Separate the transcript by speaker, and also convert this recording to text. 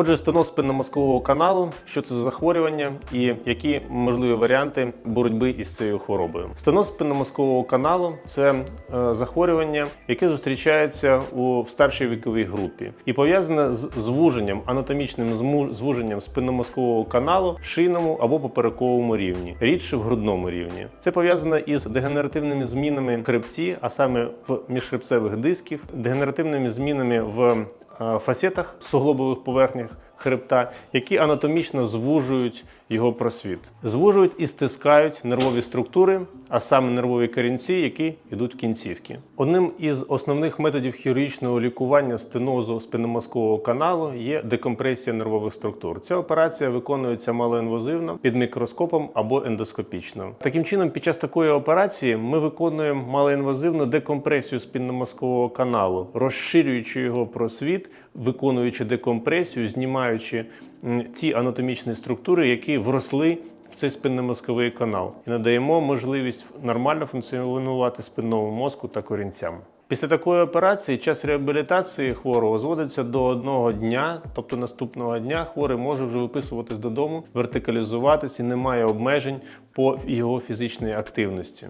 Speaker 1: Отже, стеноз спинномозкового каналу, що це за захворювання і які можливі варіанти боротьби із цією хворобою. Стеноз спинномозкового каналу це е, захворювання, яке зустрічається у в старшій віковій групі і пов'язане з звуженням, анатомічним звуженням спинномозкового каналу в шийному або поперековому рівні, рідше в грудному рівні. Це пов'язано із дегенеративними змінами в хребці, а саме в міжхребцевих дисків, дегенеративними змінами в фасетах суглобових поверхнях хребта, які анатомічно звужують його просвіт. Звужують і стискають нервові структури, а саме нервові корінці, які йдуть в кінцівки. Одним із основних методів хірургічного лікування стенозу спинномозкового каналу є декомпресія нервових структур. Ця операція виконується малоінвазивно під мікроскопом або ендоскопічно. Таким чином, під час такої операції ми виконуємо малоінвазивну декомпресію спинномозкового каналу, розширюючи його просвіт, виконуючи декомпресію, знімаючи ті анатомічні структури, які вросли в цей спинномозковий канал, і надаємо можливість нормально функціонувати спинному мозку та корінцям. Після такої операції час реабілітації хворого зводиться до одного дня, тобто наступного дня хворий може вже виписуватись додому, вертикалізуватись і немає обмежень по його фізичній активності.